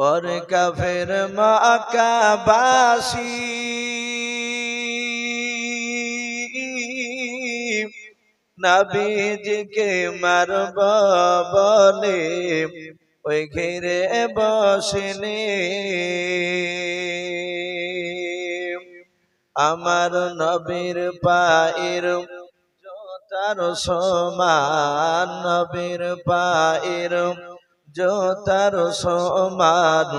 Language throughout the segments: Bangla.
और कफिर मकाबासी নবীজিকে মারব বলে ওই ঘিরে বসলে আমার নবীর পায়ের জোতার সমান নবীর পায়ের জোতার সমান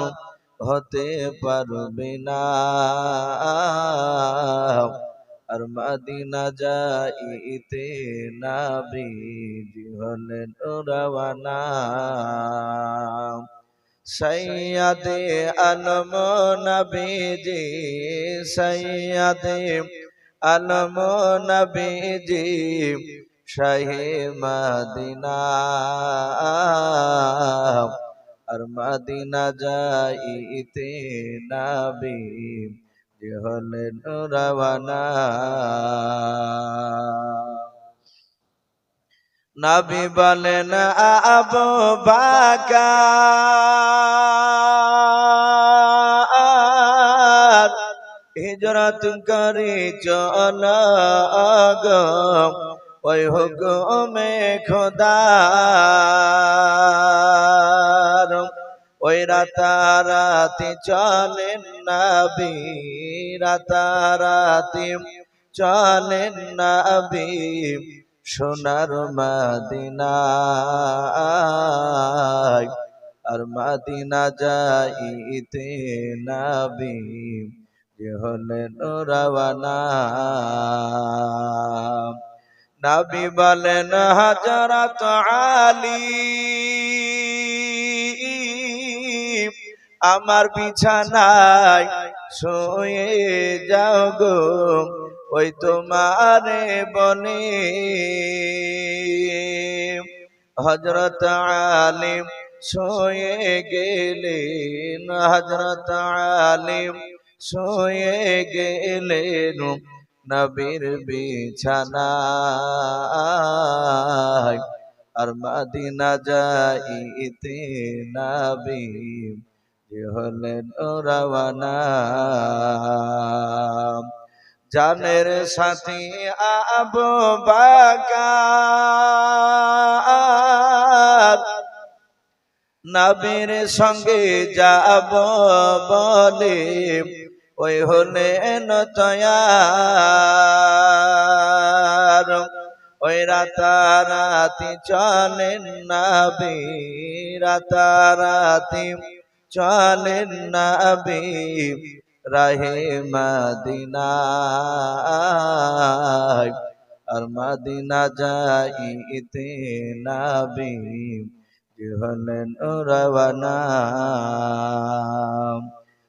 হতে পারবে না আর মাদিনা যাইতে নাবি হলেন রওয়ানা সৈয়দে আলম নবীজি সৈয়দে আলম নবীজি শাহে মদিনা আর মদিনা যাইতে নাবি যে হলেন রওয়ানা নবী বলেন আবু বাকার হিজরত করি চল গো ওই হুকুমে খোদার। ওই রাতারাতি চলেন নবী, রাতারাতি চলেন নবী, সোনার মদিনায়। আর মদিনা যাইতে নবী, যে হলেন রওয়ানা। নবী বলেন হজরত আলী, আমার বিছানায় শুয়ে যাও গো, ওই তোমারে বনে। হজরত আলিম শুয়ে গেলেন হজরত আলিম শুয়ে গেলেন। নবীর বিছানায় আর মাদিনা যাইতে নবী হলেন রওয়ানা। জানের সাথী আবু বাকার। নবীর সঙ্গে যাব বলে ওই হলেন তয়ার ওই রাতারাতি চলেন নবী, রাতারাতি চলেন নবী, রাহে মদিনা আর মদিনা যাইতে নবী, যে হলেন রওয়ানা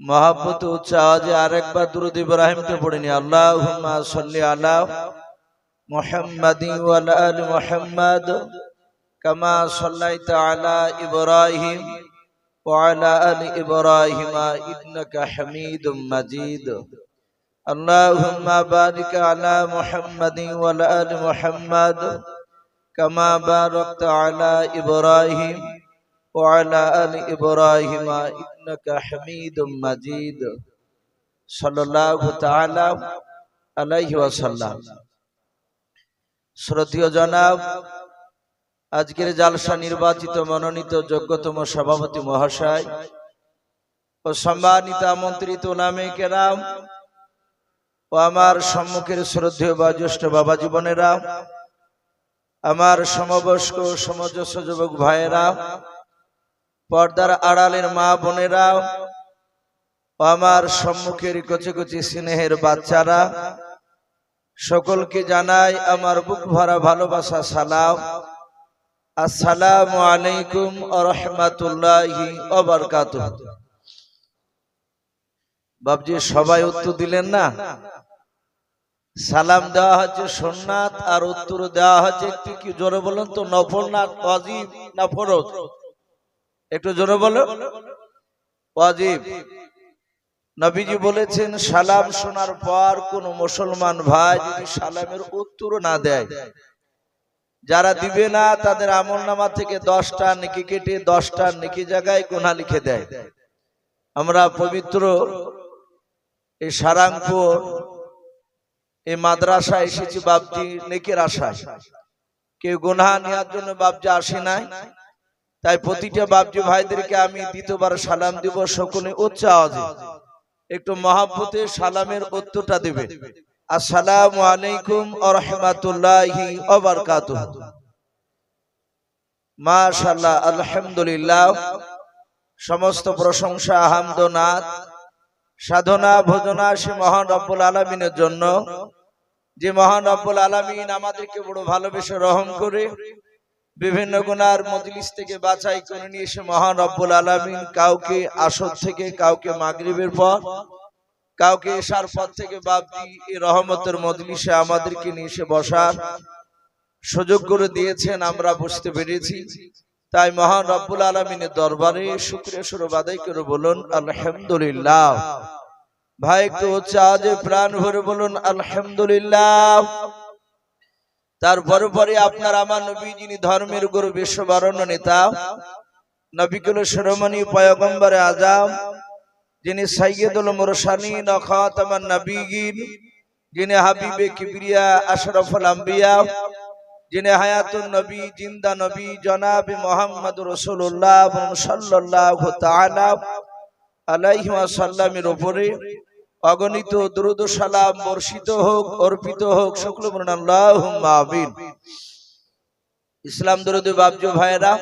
মহাব্বত উচ্চ আওয়াজে আরেকবার দুরুদ ইব্রাহিমকে পড়িনি আল্লাহুম্মা সাল্লি আলা মুহাম্মাদি ওয়া আলা আলি মুহাম্মাদ কামা সাল্লাইতা আলা ইব্রাহিম ওয়া আলা আলি ইব্রাহিম ইন্নাকা হামিদুম মাজিদ اللهم بارك على محمد وعلى ال محمد كما باركت على إبراهيم وعلى آل إبراهيم إنك حميد مجيد صلى الله تعالى عليه وسلم শ্রদ্ধীয় জনাব আজকের জালসা নির্বাচিত মনোনীত যোগ্যতম সভাপতি মহাশয় ও সম্মানিত আমন্ত্রিত নামে কেরাম ও আমার সম্মুখের শ্রদ্ধেয় বা জ্যেষ্ঠ বাবা জীবনেরা আমার সমবয়স্ক সমজস্ব যুবক ভাইয়েরা পর্দার আড়ালের মা বোনেরা আমার সম্মুখের কচি কচি স্নেহের বাচ্চারা, সকলকে জানাই আমার বুক ভরা ভালোবাসা, সালাম। আসসালামু আলাইকুম রহমাতুল্লাহি বাবজি সবাই উত্তর দিলেন না? সালাম দেওয়া হচ্ছে সোননাথ আর উত্তর দেওয়া হচ্ছে একটু কি জোরে বলুন তো? নফল না ফরজ? একটু জোরে বলো। ওয়াজিব। নবীজি বলেছেন, সালাম শোনার পর কোন মুসলমান ভাই যদি সালামের উত্তর না দেয়, যারা দিবে না, তাদের আমল নামা থেকে দশটা নেকি কেটে দশটা নেকি জায়গায় গোনা লিখে দেয়। আমরা পবিত্র এই সারাংপুর, এই মাদ্রাসা এসেছি বাপজি নেকের আশায়। কেউ গোনা নেওয়ার জন্য বাপজি আসে নাই? তাই প্রতিটা বাপজি ভাইদেরকে আমি দ্বিতীয়বার সালাম দিব, সকলে উচ্চ আওয়াজে। একটু মহাব্বতে সালামের উত্তরটা দেবে। আসসালামু আলাইকুম আ রহমাতুল্লাহি ওবারকাতুহ। মাশাআল্লাহ, আলহামদুলিল্লাহ। সমস্ত প্রশংসা হামদনাথ সাধনা, ভোজনা সে মহান রব্বুল আলমিনের জন্য। যে মহান রব্বুল আলমিন আমাদেরকে বড় ভালোবেসে রহম করে বিভিন্ন গুনার মজলিস থেকে বাছাই করে নিয়ে এসে মহান রব্বুল আলমিন। কাউকে আসর থেকে, কাউকে মাগরিবের পর, কাউকে এসার পর থেকে বাবজি এই রহমতের মজলিসে আমাদেরকে নিয়ে এসে বসার সুযোগ করে দিয়েছেন, আমরা বুঝতে পেরেছি। তাই মহান রব্বুল আলমিনের দরবারে শুক্রিয়া সুরব আদায় করে বলুন, আলহামদুলিল্লাহ। ভাই, একটু হচ্ছে আজ প্রাণ ভরে বলুন, আলহামদুলিল্লাহ। তারপরে পরে আপনার আমার নবী, যিনি ধর্মের গুরু বিশ্ববরণ নেতা, নবিকুল শিরোমণি পয়গম্বরে আজাম, যিনি সাইয়দুল মুরসালিন ও খাতামান নবীগিন যিনি হাবিবে কিবরিয়া, আশরাফুল আম্বিয়া, যিনি হায়াতুল নবী, জিন্দা নবী, জনাব মোহাম্মদ রসুল্লাহ সাল্লাল্লাহু তাআলা আলাইহি ওয়াসাল্লামের উপরে। অগণিত দ্রুত সালাম বর্ষিত হোক, অর্পিত হোক শুক্ল আমিন। ইসলাম দরুদ বাবজু ভাইরা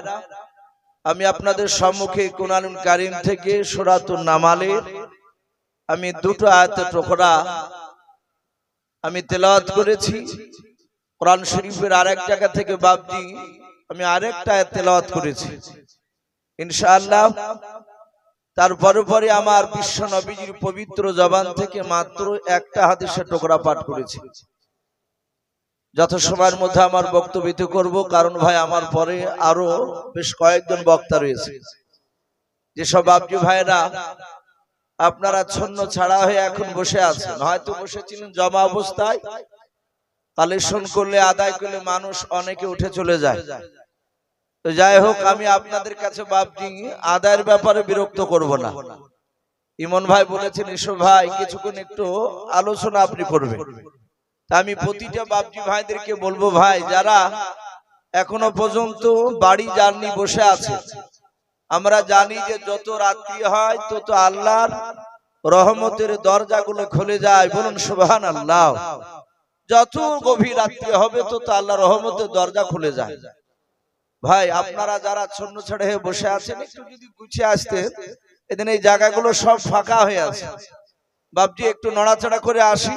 আমি আপনাদের সম্মুখে কুনালুন কারিম থেকে সুরাতুন নামালের আমি দুটো আয়াতের টুকরা আমি তেলাওয়াত করেছি। কোরআন শরীফের আরেক জায়গা থেকে বাবজি আমি আরেকটা আয়াত তেলাওয়াত করেছি। ইনশাআল্লাহ তারপরে পরে আমার বিশ্ব নবীজির পবিত্র জবান থেকে মাত্র একটা হাদিসের টুকরা পাঠ করেছি। যত সময়ের মধ্যে আমার বক্তব্য করব, কারণ ভাই আমার পরে আরও বেশ কয়েকজন বক্তা রয়েছে। যেসব বাবজি ভাইরা আপনারা ছন্ন ছাড়া হয়ে এখন বসে আছেন, হয়তো বসেছিলেন জমা অবস্থায়, কালেকশন করলে, আদায় করলে মানুষ অনেকে উঠে চলে যায়। তো যাই হোক, আমি আপনাদের কাছে বাপজি আদায়ের ব্যাপারে বিরক্ত করব না। ইমন ভাই বলেছেন এসব ভাই, কিছুক্ষণ একটু আলোচনা আপনি করবেন। আমি প্রতিটা বাপজি ভাইদেরকে বলব, ভাই, যারা এখনও পর্যন্ত বাড়ি যাননি, বসে আছে, আমরা জানি যে যত রাত্রি হয়, তত আল্লাহর রহমতের দরজাগুলো খুলে যায়। বলুন সুবহান আল্লাহ যত গভীর রাত্রি হবে, তত আল্লাহ রহমতের দরজা খুলে যায়। ভাই, আপনারা যারা ছন্ন ছেড়ে হয়ে বসে আছেন, একটু যদি গুছিয়ে আসতে এদিন এই জায়গাগুলো সব ফাঁকা হয়ে আছে। বাপজি, একটু নড়াচড়া করে আসি।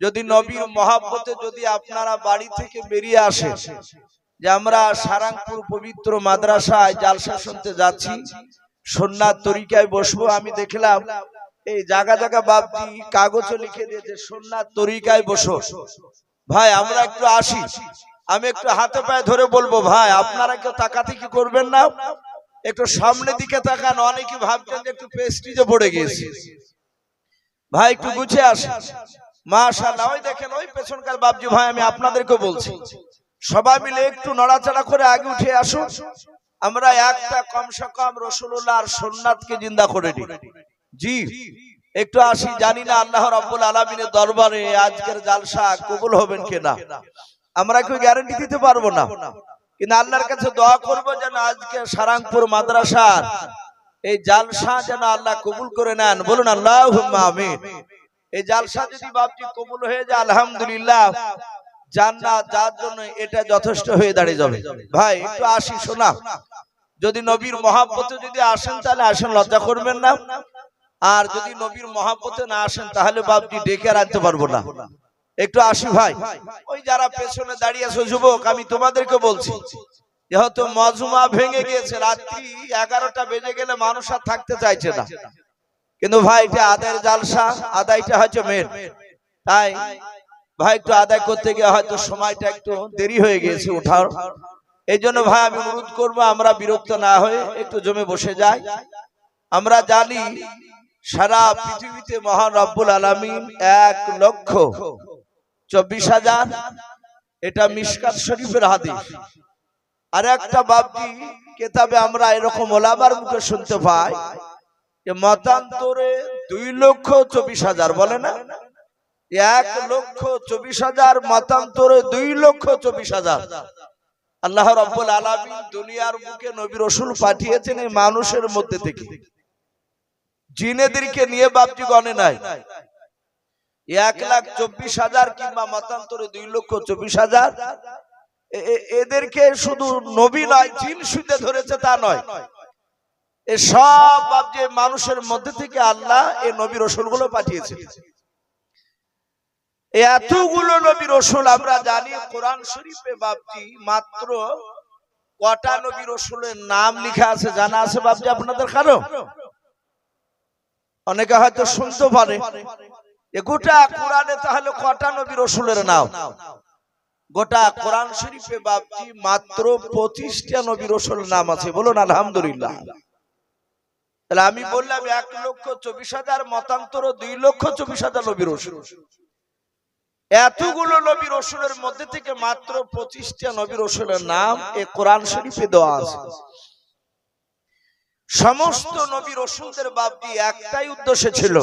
যদি নবীর মহাব্বতে যদি আপনারা বাড়ি থেকে বেরিয়ে আসে, যে আমরা সারাংপুর পবিত্র মাদ্রাসায় জালসা শুনতে যাচ্ছি সন্ন্যার তরিকায় বসবো, আমি দেখলাম, এই জায়গা জায়গা বাপজি কাগজও লিখে দিয়েছে সন্ন্যার তরিকায় বসো। ভাই, আমরা একটু আসি। আমি একটু হাতে পায়ে ধরে বলব ভাই আপনারা কেউ তাকাতে কি করবেন না? একটু সামনের দিকে তাকান অনেকে ভাবছেন যে একটু পেস্টিজে পড়ে গিয়েছি ভাই একটু গুছিয়ে আসি মাশাআল্লাহ ওই দেখেন ওই পেছনকার বাবজি ভাই আমি আপনাদেরকে বলছি। সবাই মিলে একটু নড়াচড়া করে আগে উঠে আসুন। আমরা একটা কমসে কম রসুল্লাহ আর সোননাথকে জিন্দা করে দিই। জি একটু আসি জানি না আল্লাহ রাব্বুল আলামিনের দরবারে আজকের জালসা কবুল হবেন কিনা? আমরা কেউ গ্যারান্টি দিতে পারব না। কিন্তু আল্লাহর কাছে দোয়া করব যেন আজকে সারাংপুর মাদ্রাসার এই জালসা যেন আল্লাহ কবুল করে নেন। বলুন আল্লাহ এই জালসা যদি বাপজি কবুল হয়ে যায়, আলহামদুলিল্লাহ যার জন্য এটা যথেষ্ট হয়ে দাঁড়িয়ে যাবে। ভাই, একটু আসি, শোনা। যদি নবীর মহাব্বতে যদি আসেন, তাহলে আসেন, লজ্জা করবেন না। আর যদি নবীর মহাব্বতে না আসেন, তাহলে বাপজি ডেকে আনতে পারব না। একটু আসি ভাই। ওই যারা পেছনে দাঁড়িয়ে আছে, যুবক, আমি তোমাদেরকে বলছি। যেহেতু মজুমা ভেঙে গিয়েছে। রাত্রি এগারোটা বেজে গেলে মানুষ আর থাকতে চাইছে না। কিন্তু ভাই, এটা আদায়ের জালসা। আদায়টা হচ্ছে মেন তাই, ভাই, একটু আদায় করতে গিয়ে হয়তো সময়টা একটু দেরি হয়ে গিয়েছে ওঠার এই জন্য ভাই, আমি অনুরোধ করব, আমরা বিরক্ত না হয়ে একটু জমে বসে যাই। আমরা জানি, সারা পৃথিবীতে মহান রব্বুল আলমিন এক লক্ষ চব্বিশ হাজার, এটা মিসকাত শরীফের হাদিস। আর একটা বাবজি কেতাবে আমরা এরকম ওলাবার মুখে শুনতে পাই যে মতান্তরে দুই লক্ষ চব্বিশ হাজার, বলে না? এক লক্ষ চব্বিশ হাজার, মতান্তরে দুই লক্ষ চব্বিশ হাজার। আল্লাহ রব্বুল আলমিন দুনিয়ার বুকে নবী রসুল পাঠিয়েছেন এই মানুষের মধ্যে থেকে। জিনেদেরকে নিয়ে বাপজি গণে নাই। এক লাখ চব্বিশ হাজার কিংবা মতান্তরে দুই লক্ষ চব্বিশ হাজার। এ- এ- এদেরকে শুধু নবী নয়, জিন শুতে ধরেছে তা নয়। এ সব যে মানুষের মধ্যে থেকে আল্লাহ এই নবী রসুলগুলো পাঠিয়েছে এতগুলো নবী রসুল আমরা জানি, কোরআন শরীফে বাপজি মাত্র কটা নবী রসুলের নাম লিখা আছে, জানা আছে বাপজি আপনাদের কারও? অনেকে হয়তো শুনতে পারে। গোটা কোরআনে তাহলে কটা নবী রসুলের নাম? গোটা কোরআন শরীফে বাপজি মাত্র পঁচিশটা নবী রসুলের নাম আছে, বলুন আলহামদুলিল্লাহ। তাহলে আমি বললাম এক লক্ষ চব্বিশ হাজার মতান্তর, দুই লক্ষ চব্বিশ হাজার নবী রসুল। এতগুলো নবী রসুলের মধ্যে থেকে মাত্র পঁচিশটা নবী রসুলের নাম এ কোরআন শরীফে দেওয়া আছে। সমস্ত নবী রসুলদের বাপজি একটাই উদ্দেশ্য ছিল।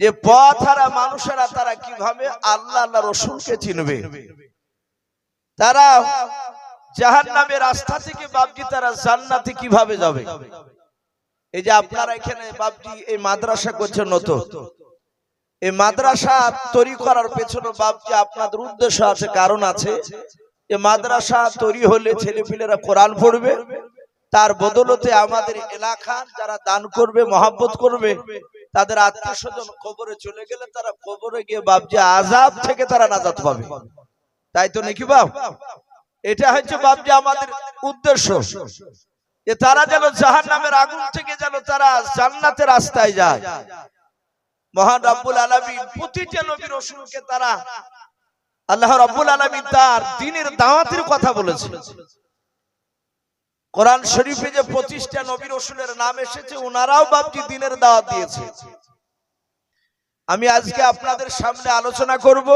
যে পথ হারা মানুষেরা তারা কীভাবে আল্লাহ আল্লাহ রসুলকে চিনবে? তারা জাহান নামে রাস্তা থেকে বাপজি তারা জান্নাতে কীভাবে যাবে? এই যে আপনারা এখানে বাপজি এই মাদ্রাসা করছেন নতুন এই মাদ্রাসা তৈরি করার পেছনে বাপজি আপনাদের উদ্দেশ্য আছে, কারণ আছে যে মাদ্রাসা তৈরি হলে ছেলেপিলেরা কোরআন পড়বে, তার বদলতে আমাদের এলাকার যারা দান করবে, মহাব্বত করবে তাদের আত্মীয় স্বজন কবরে চলে গেলে তারা কবরে গিয়ে বাপজি আজাব থেকে তারা নাজাত পাবে। তাই তো নাকি বাপ? এটা হচ্ছে বাপজি আমাদের উদ্দেশ্য। যে তারা যেন জাহান নামের আগুন থেকে যেন তারা জান্নাতের রাস্তায় যায়। মহান রব্বুল আলমিন প্রতিটা নবীর রসুলকে তারা, আল্লাহ রব্বুল আলমিন তার দিনের দাওয়াতের কথা বলেছে কোরআন শরীফে যে পঁচিশটা নবীর রসুলের নাম এসেছে ওনারাও বাপজি দিনের দাওয়াত দিয়েছে। আমি আজকে আপনাদের সামনে আলোচনা করব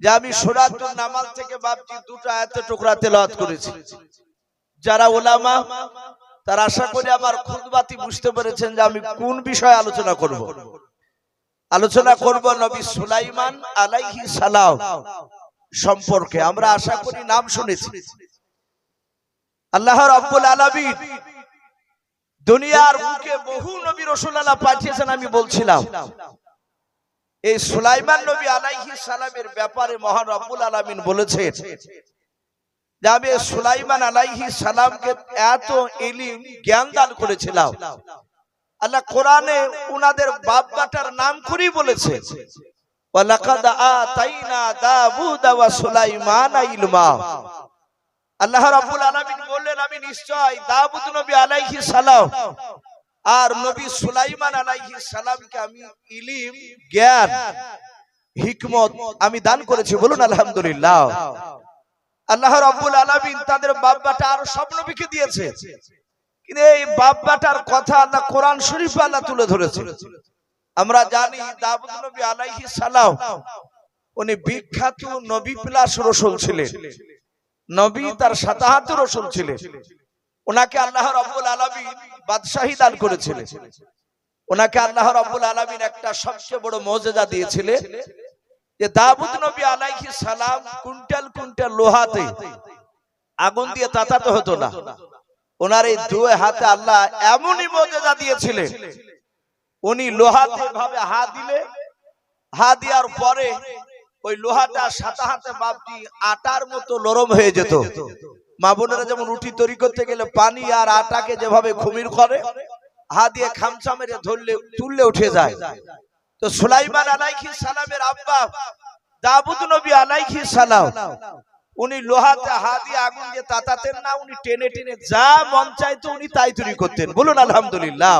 যে আমি সুরাতুল নামাজ থেকে বাপজি দুটো আয়াতে টুকরা তেলাওয়াত করেছি। যারা ওলামা, তার আশা করি আমার খুদবাতি বুঝতে পেরেছেন যে আমি কোন বিষয়ে আলোচনা করব। আলোচনা করব নবী সুলাইমান আলাইহি সালাম সম্পর্কে। আমরা আশা করি নাম শুনেছি। আল্লাহ রাব্বুল আলামিন দুনিয়ার বুকে বহু নবী রাসূলুল্লাহ পাঠিয়েছেন আমি বলছিলাম। এই সুলাইমান নবী আলাইহিস সালামের ব্যাপারে মহান রব্বুল আলামিন বলেছেন যে আমি সুলাইমান আলাইহিস সালামকে এত ইলিম, জ্ঞান দান করেছিলাম। আল্লাহ কোরআনে উনাদের বাপ বাটার নাম করেই বলেছে। ওয়ালাকাদ আতাইনা দাউদা ওয়া সুলাইমানা ইলমা। আল্লাহ রাব্বুল আলামিন বললেন, আমি নিশ্চয় দাউদ নবী আলাইহিস সালাম আর নবী সুলাইমান আলাইহিস সালামকে আমি ইলিম, জ্ঞান, হিকমত আমি দান করেছি। বলুন, আলহামদুলিল্লাহ। আল্লাহ রাব্বুল আলামিন তাদের বাব্বাটা আর সব নবীকে দিয়েছে। কিন্তু এই বাব্বাটার কথা আল্লাহ কোরআন শরীফে আল্লাহ তুলে ধরেছে। আমরা জানি দাউদ নবী আলাইহিস সালাম, উনি বিখ্যাত নবী প্লাস রসুল ছিলেন। নবী তার সাতাহাত রসুল ছিলেন। ওনাকে আল্লাহ রব্বুল আলমী বাদশাহী দান করেছিলেন। ওনাকে আল্লাহ রব্বুল আলমিন একটা সবচেয়ে বড় মজেজা দিয়েছিলেন। যে দাবুদ নবী আলাইহি সালাম কুইন্টাল কুইন্টাল লোহাতে আগুন দিয়ে তাতাতে হতো না। ওনার এই দুয়ে হাতে আল্লাহ এমনই মজেজা দিয়েছিলেন। উনি লোহাতে ভাবে হা দিলে। হা দেওয়ার পরে ওই লোহাটা সাতা হাতে বাপটি আটার মতো নরম হয়ে যেত। মা বোনেরা যেমন রুটি তৈরি করতে গেলে পানি আর আটাকে যেভাবে খুমির করে হা দিয়ে খামচা মেরে ধরলে তুললে উঠে যায়। তো সুলাইমান আলাইহি সালামের আব্বা দাবুদ নবী আলাইহি সালাম উনি লোহাতে হা দিয়ে আগুন দিয়ে তাতাতেন না উনি টেনে টেনে যা মন চাইতো উনি তাই তৈরি করতেন। বলুন আলহামদুলিল্লাহ।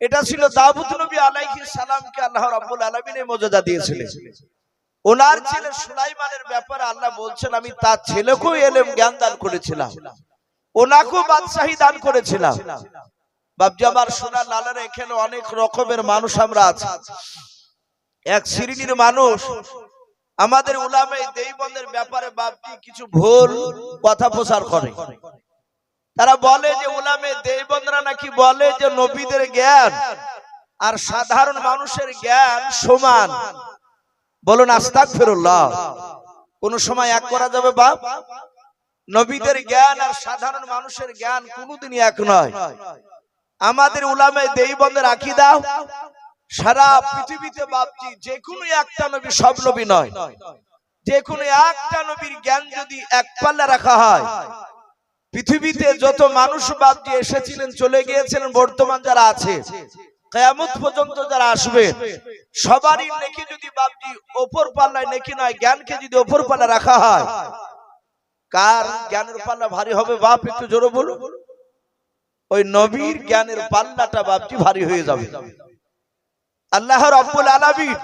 এটা ছিল দাবুদ নবী আলাইহি সালামকে আল্লাহ রাব্বুল আলামিন মর্যাদা দিয়েছিলেন। ওনার ছেলে সুলাইমানের ব্যাপারে আল্লাহ বলছেন, আমি তার ছেলেকেও এলেম জ্ঞান দান করেছিলাম। ওনাকেও বাদশাহী দান করেছিলাম। বাবজি আমার সোনার লালার এখানে অনেক রকমের মানুষ আমরা আছি। এক শ্রেণির মানুষ। আমাদের উলামে দেইবন্দের ব্যাপারে বাপজি কিছু ভুল কথা প্রচার করে। তারা বলে যে উলামে দেইবন্দরা নাকি বলে যে নবীদের জ্ঞান আর সাধারণ মানুষের জ্ঞান সমান। বলুন আস্তাক ফেরুল্লাহ কোন সময় এক করা যাবে, বাপ? নবীদের জ্ঞান আর সাধারণ মানুষের জ্ঞান কোনোদিনই এক নয়। আমাদের উলামে দেইবন্দের আকিদা, সারা পৃথিবীতে, বাপজি, যে কোনো একটা নবী সব নবী নয়। যে কোনো একটা নবীর জ্ঞান যদি এক পাল্লা রাখা হয়, পৃথিবীতে যত মানুষ বাপজি এসেছিলেন, চলে গিয়েছিলেন, বর্তমান যারা আছে কেয়ামত পর্যন্ত যারা আসবে, সবারই নেকি যদি বাপজি ওপর পাল্লায় নেকি নয়, জ্ঞানকে যদি ওপর পাল্লা রাখা হয়, কার জ্ঞানের পাল্লা ভারী হবে বাপ? একটু জোরে বলুন। ওই নবীর জ্ঞানের পাল্লাটা বাপজি ভারী হয়ে যাবে। আল্লাহ রব্বুল আলামিন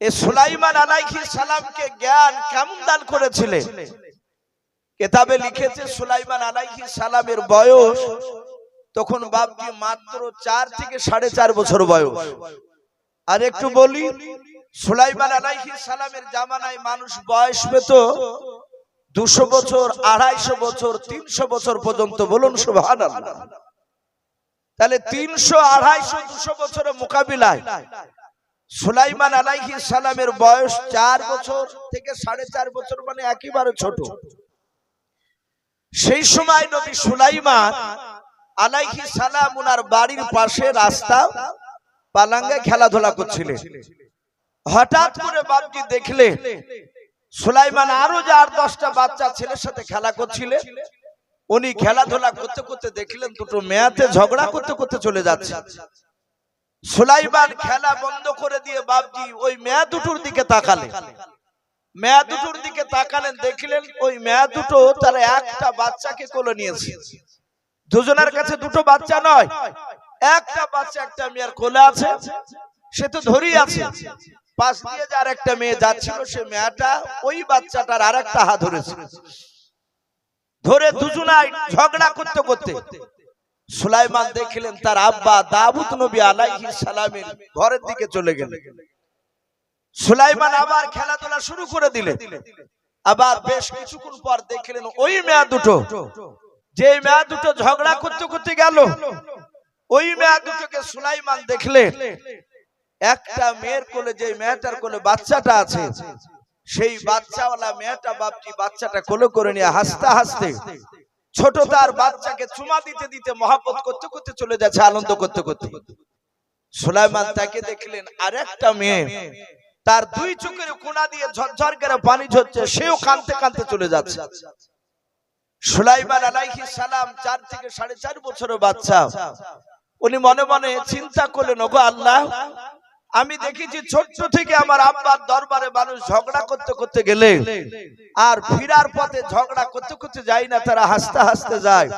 এ সুলাইমান আলাইহিস সালামকে জ্ঞান কেমন দান করেছিলেন? কেতাবে লিখেছে সুলাইমান আলাইহিস সালামের বয়স তখন বাপজি মাত্র চার থেকে সাড়ে চার বছর বয়স। আর একটু বলি সুলাইমান আলাইহিস সালামের জামানায় মানুষ বয়স পেত দুশো বছর আড়াইশো বছর তিনশো বছর পর্যন্ত বলুন সুবহানাল্লাহ। তাহলে তিনশো আড়াইশো দুশো বছরের মোকাবিলায় সুলাইমান আলাইহি সালামের বয়স চার বছর থেকে সাড়ে চার বছর মানে একেবারে ছোট। সেই সময় নবী সুলাইমান আলাইহি সালাম উনার বাড়ির পাশে রাস্তা, পালাঙ্গে খেলাধুলা করছিলেন। হঠাৎ করে বাপজি দেখলে, সুলাইমান আরও যে আট দশটা বাচ্চা ছেলের সাথে খেলা করছিলেন, উনি খেলাধুলা করতে করতে দেখলেন দুটো মেয়াতে ঝগড়া করতে করতে চলে যাচ্ছে। সুলাইমান খেলা বন্ধ করে দিয়ে বাপজি ওই মেয়া দুটোর দিকে তাকালেন। মেয়া দুটোর দিকে তাকালেন, দেখলেন ওই মেয়া দুটো তারা একটা বাচ্চাকে কোলে নিয়েছে। দুজনের কাছে দুটো বাচ্চা নয়। একটা বাচ্চা, একটা মেয়ের কোলে আছে। সে তো ধরেই আছে। পাশ দিয়ে যার একটা মেয়ে যাচ্ছিল, সে মেয়েটা ওই বাচ্চাটার আর একটা হাত ধরেছে। ধরে দুজনাই ঝগড়া করতে করতে সুলাইমান দেখলেন তার আব্বা দাবুত নবী আলাইহি সালামের ঘরের দিকে চলে গেলেন। সুলাইমান আবার খেলাধুলা শুরু করে দিলেন। আবার বেশ কিছুক্ষণ পর দেখলেন ওই মেয়া দুটো যে মেয়া দুটো ঝগড়া করতে করতে গেল, ওই মেয়া দুটোকে সুলাইমান দেখলেন একটা মেয়ের কোলে যে মেয়েটার কোলে বাচ্চাটা আছে, সেই বাচ্চাওয়ালা মেয়েটা বাপটি বাচ্চাটা কোলে করে নিয়ে হাসতে হাসতে ছোট তার বাচ্চাকে চুমা দিতে দিতে মহাপত করতে করতে চলে যাচ্ছে, আনন্দ করতে করতে। সুলাইমান তাকে দেখলেন আর একটা মেয়ে তার দুই চোখের কোনা দিয়ে ঝরঝর করে পানি ঝরছে, সেও কানতে কানতে চলে যাচ্ছে। সুলাইমান আলাইহি সালাম চার থেকে সাড়ে চার বছরের বাচ্চা। উনি মনে মনে চিন্তা করলেন, ওগো আল্লাহ, আমি দেখেছি ছোট্ট থেকে আমার আব্বার দরবারে মানুষ ঝগড়া করতে করতে গেলে আর ফিরার পথে ঝগড়া করতে করতে যায় না, তারা হাসতে হাসতে যায়।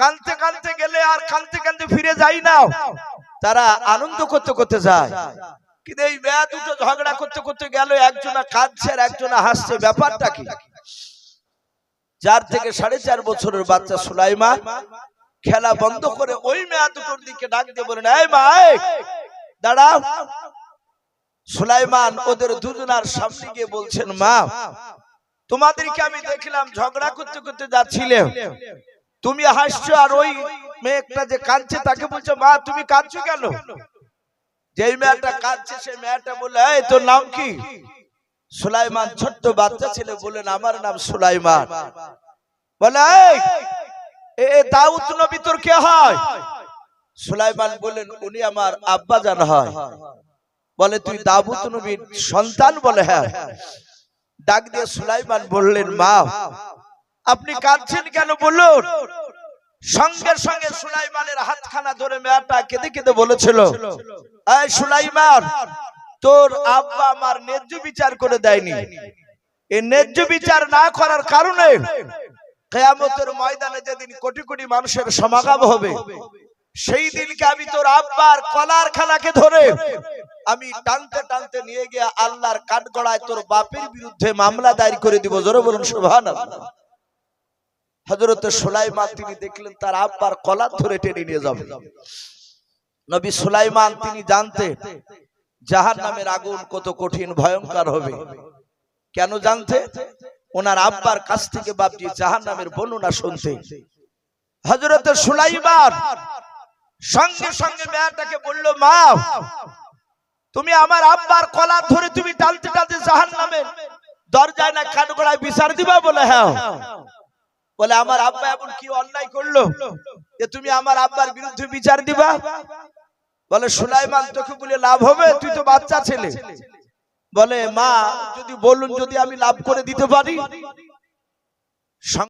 কানতে কানতে গেলে আর কানতে কানতে ফিরে যায় না। তারা আনন্দ করতে করতে যায়। কিন্তু এই মেয়া দুটো ঝগড়া করতে করতে গেল, একজনা কাঁদছে আর একজনা হাসছে। ব্যাপারটা কি? চার থেকে সাড়ে চার বছরের বাচ্চা সুলাইমান খেলা বন্ধ করে ওই মেয়া দুটোর দিকে ডাক দিয়ে বলেন, এই মা দাঁড়াও। সুলাইমান ওদের দুজনার সামনে গিয়ে বলছেন, মা, তোমাদেরকে আমি দেখলাম ঝগড়া করতে করতে যাচ্ছিলে। তুমি হাসছো আর ওই মেয়েটা যে কাঁদছে তাকে বলছো, মা, তুমি কাঁদছো কেন? যেই মেয়েটা কাঁদছে, সেই মেয়েটা বলে এই, তোর নাম কি? সুলাইমান ছোট্ট বাচ্চা ছেলে বলেন আমার নাম সুলাইমান। বলে এ দাউদ নবী তোর কে হয়? সুলাইমান বললেন, উনি আমার আব্বা জান হয়। বলে, তুই দাউদ নবীর সন্তান বলে হ্যাঁ। ডাক দিয়ে সুলাইমান বললেন, মা, আপনি কাঁদছেন কেন বলুন? সঙ্গে সঙ্গে সুলাইমানের হাতখানা ধরে মেয়েটা কেঁদে কেঁদে বলেছিল, এই সুলাইমান তোর আব্বা আমার ন্যায্য বিচার করে দেয়নি। এই ন্যায্য বিচার না করার কারণে কেয়ামতের ময়দানে যেদিন কোটি কোটি মানুষের সমাগম হবে, সেই দিনকে আমি তোর আব্বার কলার খানাকে ধরে আমি টানতে টানতে নিয়ে গিয়ে আল্লাহর কাঠগড়ায় তোর বাপের বিরুদ্ধে মামলা দায়ের করে দিব। জোরে বলুন সুবহান হজরত সুলাইমান, তিনি দেখলেন তার আব্বার কলার ধরে টেনে নিয়ে যাবে। নবী সুলাইমান, তিনি জানতে জাহান নামের আগুন কত কঠিন, ভয়ঙ্কর হবে। কেন জানতে? ওনার আব্বার কাছ থেকে বাপজি জাহান নামের বর্ণনা শুনতে। হজরত সুলাইমান সঙ্গে সঙ্গে মেয়েটাকে বলল, মা, তুমি আমার আব্বার কলার ধরে তুমি টালতে টালতে জাহান নামের দরজায় না কাঠগড়ায় বিচার দিবা বলে হ্যাঁ? বলে, আমার আব্বা এমন কি অন্যায় করল যে তুমি আমার আব্বার বিরুদ্ধে বিচার দিবা? বলে, সুলাইমান, তোকে বলে লাভ হবে? তুই তো বাচ্চা ছেলে। বলে, মা, যদি বলুন, যদি আমি লাভ করে দিতে পারি?